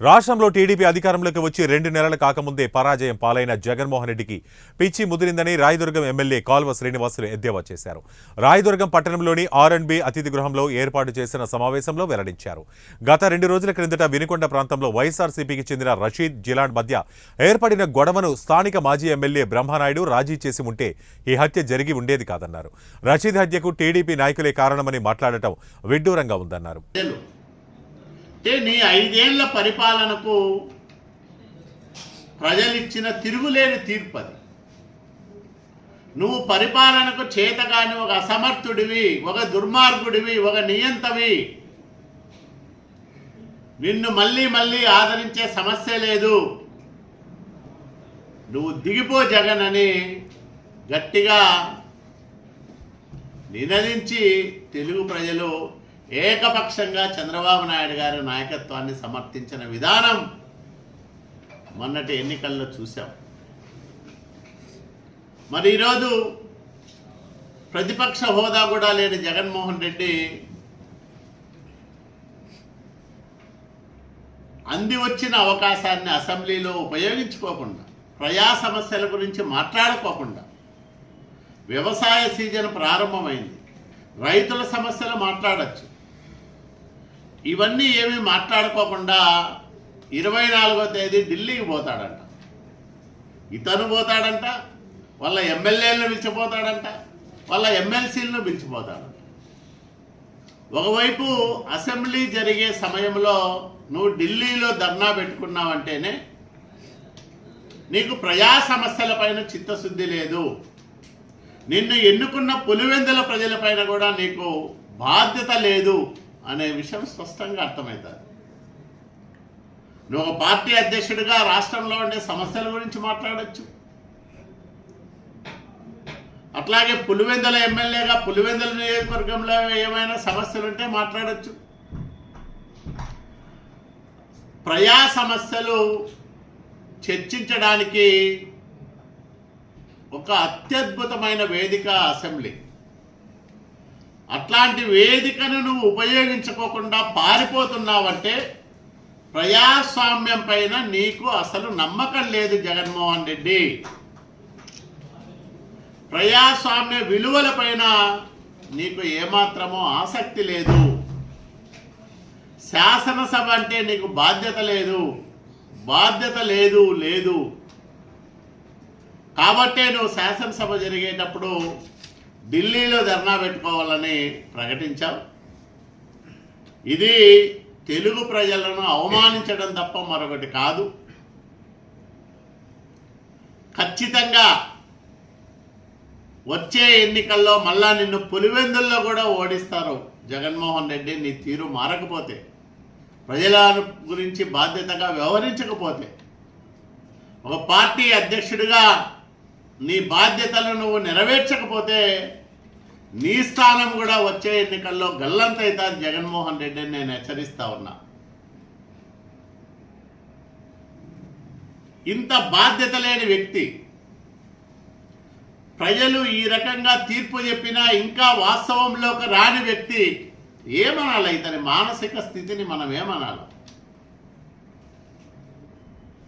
రాష్ట్రంలో టీడీపీ అధికారంలోకి వచ్చి రెండు నెలలు కాకముందే పరాజయం పాలైన జగన్మోహన్ రెడ్డికి పిచ్చి ముదిరిందని రాయదుర్గం ఎమ్మెల్యే కాల్వ శ్రీనివాసులు ఎద్దేవా చేశారు. రాయదుర్గం పట్టణంలోని ఆర్ అండ్ బి అతిథి గృహంలో ఏర్పాటు చేసిన సమావేశంలో వెల్లడించారు. గత రెండు రోజుల క్రిందట వినుకొండ ప్రాంతంలో వైఎస్ఆర్సీపీకి చెందిన రషీద్ జిలాన్ మధ్య ఏర్పడిన గొడవను స్థానిక మాజీ ఎమ్మెల్యే బ్రహ్మనాయుడు రాజీ చేసి ఉంటే ఈ హత్య జరిగి ఉండేది కాదన్నారు. రషీద్ హత్యకు టీడీపీ నాయకులే కారణమని మాట్లాడటం విడ్డూరంగా ఉందన్నారు. అంటే నీ ఐదేళ్ళ పరిపాలనకు ప్రజలిచ్చిన తిరుగులేని తీర్పు అది. నువ్వు పరిపాలనకు చేతగాని ఒక అసమర్థుడివి ఒక దుర్మార్గుడివి ఒక నియంతవి. నిన్ను మళ్ళీ మళ్ళీ ఆదరించే సమస్య లేదు. నువ్వు దిగిపో జగన్ అని గట్టిగా నినదించి తెలుగు ప్రజలు ఏకపక్షంగా చంద్రబాబు నాయుడు గారి నాయకత్వాన్ని సమర్థించిన విధానం మొన్నటి ఎన్నికల్లో చూశాం. మరి ఈరోజు ప్రతిపక్ష హోదా కూడా లేని జగన్మోహన్ రెడ్డి అంది వచ్చిన అవకాశాన్ని అసెంబ్లీలో ఉపయోగించుకోకుండా ప్రజా సమస్యల గురించి మాట్లాడుకోకుండా వ్యవసాయ సీజన్ ప్రారంభమైంది. రైతుల సమస్యలు మాట్లాడచ్చు. ఇవన్నీ ఏమీ మాట్లాడుకోకుండా ఇరవై నాలుగో తేదీ ఢిల్లీకి పోతాడంట. ఇతను పోతాడంట వాళ్ళ ఎమ్మెల్యేలను పిలిచిపోతాడంట వాళ్ళ ఎమ్మెల్సీలను పిలిచిపోతాడంట. ఒకవైపు అసెంబ్లీ జరిగే సమయంలో నువ్వు ఢిల్లీలో ధర్నా పెట్టుకున్నావంటేనే నీకు ప్రజా సమస్యలపైన చిత్తశుద్ధి లేదు. నిన్ను ఎన్నుకున్న పులివెందుల ప్రజలపైన కూడా నీకు బాధ్యత లేదు. అనే విషయం స్పష్టంగా అర్థమవుతుంది నువ్వు ఒక పార్టీ అధ్యక్షుడిగా రాష్ట్రంలో ఉండే సమస్యల గురించి మాట్లాడచ్చు. అట్లాగే పులివెందుల ఎమ్మెల్యేగా పులివెందుల నియోజకవర్గంలో ఏమైనా సమస్యలు ఉంటే మాట్లాడచ్చు. ప్రజా సమస్యలు చర్చించడానికి ఒక అత్యద్భుతమైన వేదిక అసెంబ్లీ. అట్లాంటి వేదికను నువ్వు ఉపయోగించుకోకుండా పారిపోతున్నావంటే ప్రజాస్వామ్యం పైన నీకు అసలు నమ్మకం లేదు జగన్మోహన్ రెడ్డి. ప్రజాస్వామ్య విలువల పైన నీకు ఏమాత్రమో ఆసక్తి లేదు. శాసనసభ అంటే నీకు బాధ్యత లేదు. బాధ్యత లేదు లేదు. కాబట్టే నువ్వు శాసనసభ జరిగేటప్పుడు ఢిల్లీలో ధర్నా పెట్టుకోవాలని ప్రకటించాం ఇది తెలుగు ప్రజలను అవమానించడం తప్ప మరొకటి కాదు. ఖచ్చితంగా వచ్చే ఎన్నికల్లో మళ్ళా నిన్ను పులివెందుల్లో కూడా ఓడిస్తారు జగన్మోహన్ రెడ్డి. నీ తీరు మారకపోతే ప్రజల గురించి బాధ్యతగా వ్యవహరించకపోతే ఒక పార్టీ అధ్యక్షుడిగా నీ బాధ్యతలను నువ్వు నెరవేర్చకపోతే నీ స్థానం కూడా వచ్చే ఎన్నికల్లో గల్లంతైతాది జగన్మోహన్ రెడ్డిని నేను హెచ్చరిస్తా ఉన్నా. ఇంత బాధ్యత లేని వ్యక్తి ప్రజలు ఈ రకంగా తీర్పు చెప్పినా ఇంకా వాస్తవంలోకి రాని వ్యక్తి ఏమనాలి? ఇతని మానసిక స్థితిని మనం ఏమనాలి